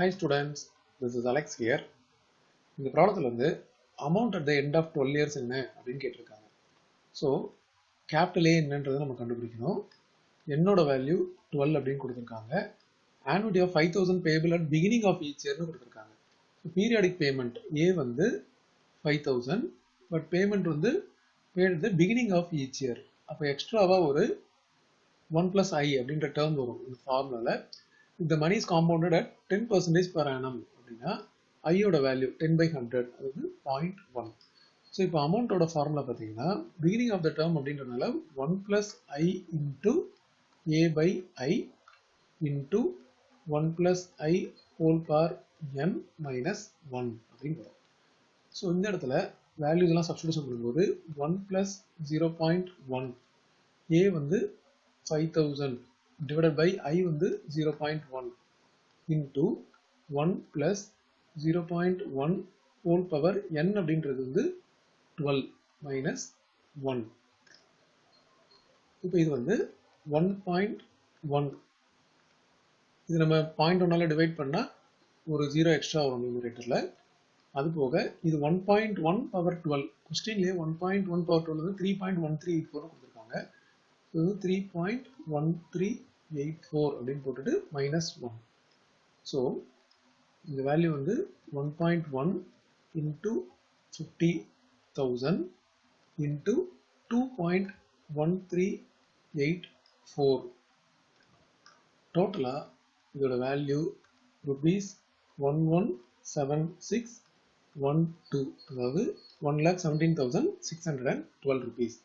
Hi students this is Alex here. இந்த ப்ராப்ளத்தில் வந்து amount at the end of twelve years என்ன அப்படின்னு கேட்டிருக்காங்க. ஸோ கேபிட்டல் ஏ என்னன்றதை நம்ம கண்டுபிடிக்கணும். என்னோட வேல்யூ டுவெல் அப்படின்னு கொடுத்துருக்காங்க. Annuity of five thousand payable at beginning of each இயர்னு கொடுத்துருக்காங்க. பீரியாடிக் பேமெண்ட் ஏ வந்து ஃபைவ் தௌசண்ட் பட் பேமெண்ட் வந்து paid beginning of each year அப்போ எக்ஸ்ட்ராவாக ஒரு ஒன் ப்ளஸ் ஐ அப்படின்ற டேர்ம் வரும். இந்த ஃபார்முலாவில் இந்த money is compounded at ten percentage per annum அப்படின்னா ஐயோட வேல்யூ டென் பை ஹண்ட்ரட் அதாவது பாயிண்ட் ஒன் ஸோ இப்போ அமௌண்ட்டோட ஃபார்முலா பார்த்தீங்கன்னா பிகினிங் ஆஃப் த டேர்ம் அப்படின்றனால one plus i into A by i into one plus i whole power n minus one அப்படின்னு வரும். So இந்த இடத்துல வேல்யூஸ் எல்லாம் சப்ஸ்டியூஷன் பண்ணும்போது one plus zero point one A வந்து five thousand divided by i வந்து 0.1 into 1 plus 0.1 whole power n அப்படின்றது வந்து டுவெல் மைனஸ் ஒன் இப்போ இது வந்து 1.1 இது நம்ம பாயிண்ட் ஒன்னால டிவைட் பண்ணால் ஒரு ஜீரோ எக்ஸ்ட்ரா வரும் நியூமரேட்டர்ல அது போக இது one point one power twelve கொஸ்டின்லேயே one point one power twelve வந்து three point one three eight four கொடுத்துருக்காங்க. இது three point one three eight four அப்படின்னு போட்டுட்டு மைனஸ் ஒன் ஸோ இந்த வேல்யூ வந்து one point one into fifty thousand into two point one three eight four டோட்டலாக இதோட value rupees one one seven six one two அதாவது one lakh seventeen thousand six hundred and twelve rupees